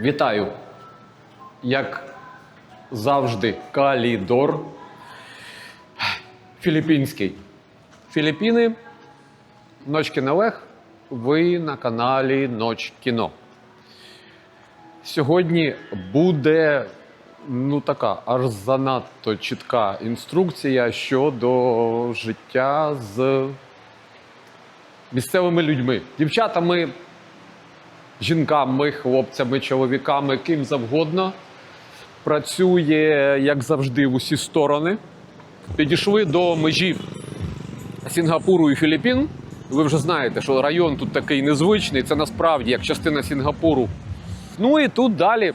Вітаю! Як завжди, калідор філіппінський. Філіппіни, Ноч Кінолег, ви на каналі Ноч Кіно. Сьогодні буде ну така аж занадто чітка інструкція щодо життя з місцевими людьми, дівчатами, жінками, хлопцями, чоловіками, ким завгодно. Працює, як завжди, в усі сторони. Підійшли до межі Сінгапуру і Філіппін. Ви вже знаєте, що район тут такий незвичний. Це насправді як частина Сінгапуру. Ну і тут далі.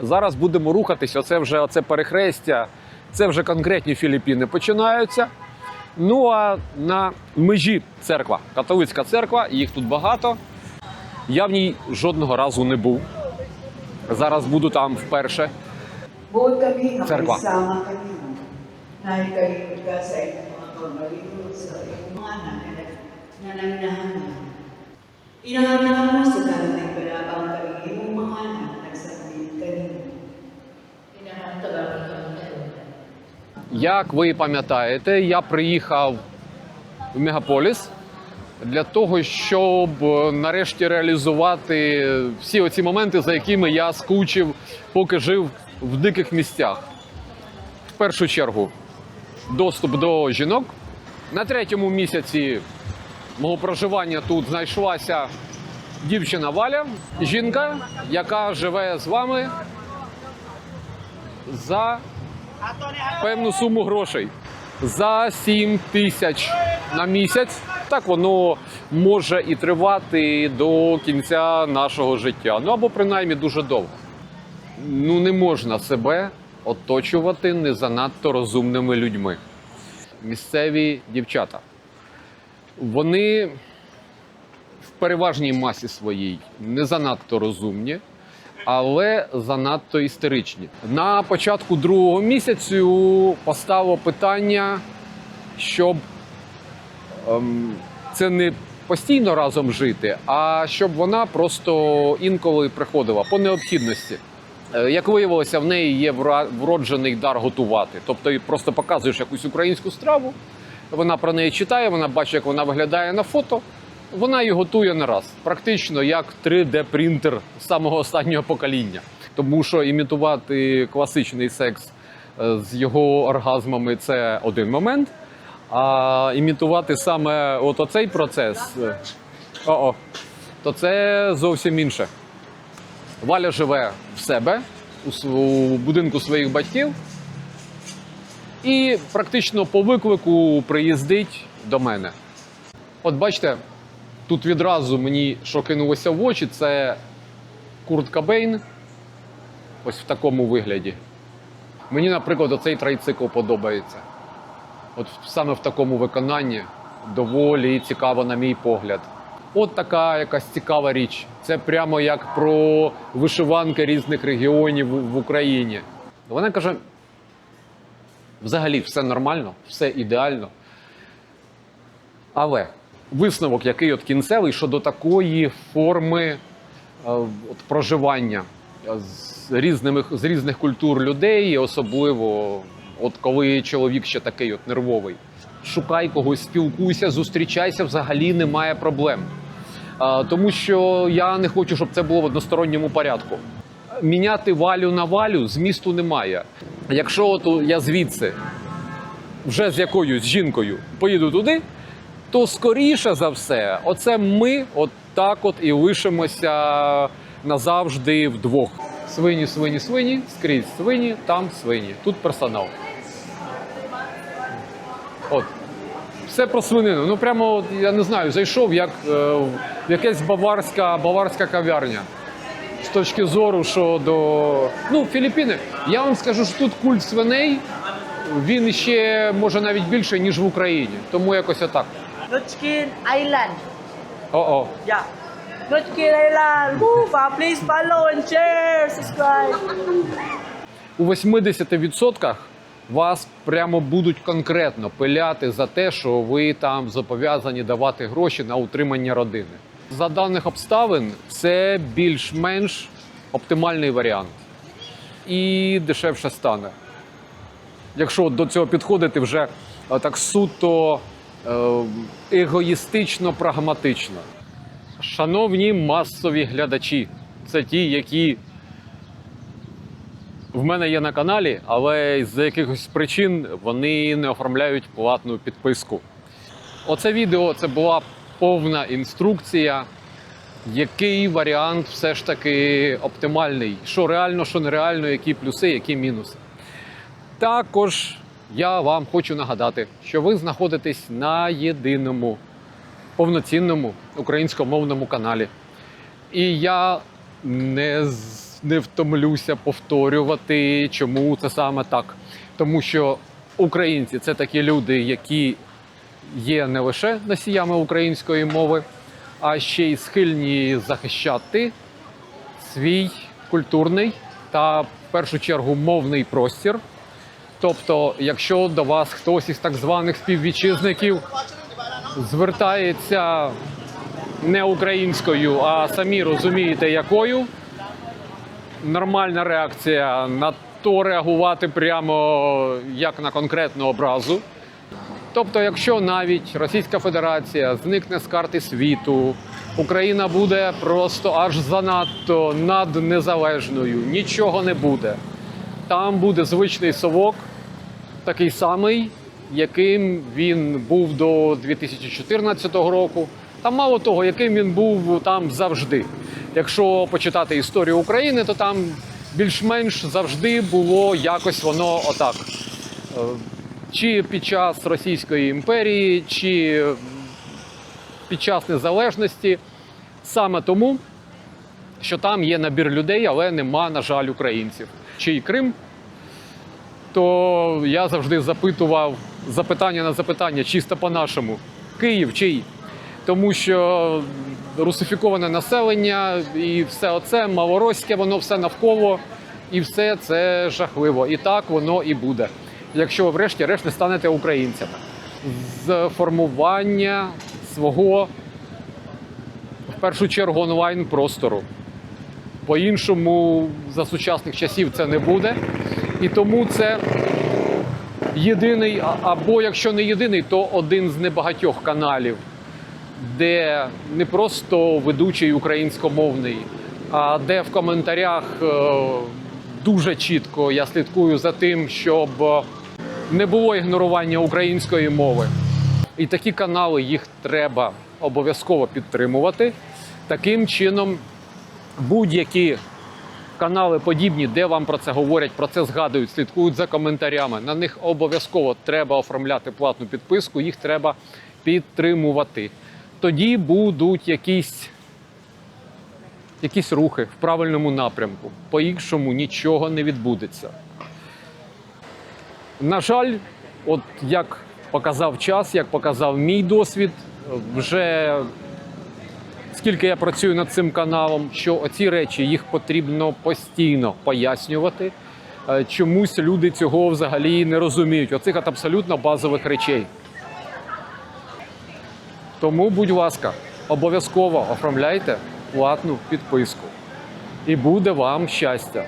Зараз будемо рухатися. Оце вже оце перехрестя, це вже конкретні Філіппіни починаються. Ну а на межі церква, католицька церква, їх тут багато. Я в ній жодного разу не був. Зараз буду там вперше. Mo. Inahanap mo sa darating palabang kami imong mga anak nagsabihin kanino. Як ви пам'ятаєте, я приїхав в мегаполіс для того, щоб е, нарешті реалізувати всі оці моменти, за якими я скучив, поки жив в диких місцях. В першу чергу, доступ до жінок. На третьому місяці мого проживання тут знайшлася дівчина Валя, жінка, яка живе з вами за певну суму грошей. За 7 тисяч на місяць. Так воно може і тривати до кінця нашого життя. Ну або принаймні дуже довго. Ну не можна себе оточувати не занадто розумними людьми. Місцеві дівчата. Вони в переважній масі своїй не занадто розумні, але занадто істеричні. На початку другого місяцю постало питання, щоб це не постійно разом жити, а щоб вона просто інколи приходила по необхідності. Е, Як виявилося, в неї є вроджений дар готувати. Тобто просто показуєш якусь українську страву, вона про неї читає, вона бачить, як вона виглядає на фото. Вона її готує на раз, практично як 3D-принтер самого останнього покоління. Тому що імітувати класичний секс е, з його оргазмами це один момент. А імітувати саме от оцей процес, е, о-о, то це зовсім інше. Валя живе в себе у будинку своїх батьків і практично по виклику приїздить до мене. От бачите, тут відразу мені що кинулося в очі, це Курт Кобейн. Ось в такому вигляді. Мені, наприклад, оцей трайцикл подобається. От саме в такому виконанні доволі цікаво, на мій погляд. От така якась цікава річ. Це прямо як про вишиванки різних регіонів в Україні. Вона каже: взагалі все нормально, все ідеально. Але висновок, який от кінцевий щодо такої форми е, от проживання з різними з різних культур людей, особливо от коли чоловік ще такий от нервовий. Шукай когось, спілкуйся, зустрічайся, взагалі немає проблем. Тому що я не хочу, щоб це було в односторонньому порядку. Міняти валю на валю змісту немає. Якщо от я звідси вже з якоюсь жінкою поїду туди, то скоріше за все, оце ми от так от і лишимося назавжди вдвох. Свині, свині, свині, скрізь свині, там свині. Тут персонал. От. Все про свинину. Ну прямо от, я не знаю, зайшов як е, в якась баварська, баварська кав'ярня. З точки зору, що до ну, Філіппіни, я вам скажу, що тут культ свиней він ще може навіть більше, ніж в Україні. Тому якось отак. Nutchkin Island. О-о. Yeah. Nutchkin Island. Woo! Please follow and share, subscribe. У 80% вас прямо будуть конкретно пиляти за те, що ви там зобов'язані давати гроші на утримання родини. За даних обставин, це більш-менш оптимальний варіант. І дешевше стане. Якщо до цього підходити вже так суто е, егоїстично, прагматично. Шановні масові глядачі, це ті, які в мене є на каналі, але з якихось причин вони не оформляють платну підписку. Оце відео це була повна інструкція, який варіант все ж таки оптимальний, що реально, що нереально, які плюси, які мінуси. Також я вам хочу нагадати, що ви знаходитесь на єдиному повноцінному українськомовному каналі. І я не, з- не втомлюся повторювати, чому це саме так. Тому що українці це такі люди, які є не лише носіями української мови, а ще й схильні захищати свій культурний та в першу чергу мовний простір. Тобто, якщо до вас хтось із так званих співвітчизників звертається не українською, а самі розумієте, якою, нормальна реакція на то реагувати прямо як на конкретну образу. Тобто, якщо навіть Російська Федерація зникне з карти світу, Україна буде просто аж занадто наднезалежною, нічого не буде. Там буде звичний совок, такий самий, яким він був до 2014 року. Та мало того, яким він був там завжди. Якщо почитати історію України, то там більш-менш завжди було якось воно отак. Е, Чи під час Російської імперії, чи під час незалежності, саме тому, що там є набір людей, але нема, на жаль, українців. Чий Крим, то я завжди запитував запитання на запитання, чисто по-нашому. Київ чий? Тому що русифіковане населення і все оце, малороське, воно все навколо, і все це жахливо. І так воно і буде. Якщо ви врешті-решт не станете українцями. З формування свого в першу чергу онлайн-простору. По-іншому за сучасних часів це не буде. І тому це єдиний, або якщо не єдиний, то один з небагатьох каналів, де не просто ведучий українськомовний, а де в коментарях е, дуже чітко я слідкую за тим, щоб не було ігнорування української мови. І такі канали їх треба обов'язково підтримувати. Таким чином, будь-які канали подібні, де вам про це говорять, про це згадують, слідкують за коментарями. На них обов'язково треба оформляти платну підписку, їх треба підтримувати. Тоді будуть якісь, якісь рухи в правильному напрямку. По-іншому нічого не відбудеться. На жаль, от як показав час, як показав мій досвід, вже скільки я працюю над цим каналом, що оці речі їх потрібно постійно пояснювати. Е, Чомусь люди цього взагалі не розуміють, оцих абсолютно базових речей. Тому, будь ласка, обов'язково оформляйте платну підписку. І буде вам щастя.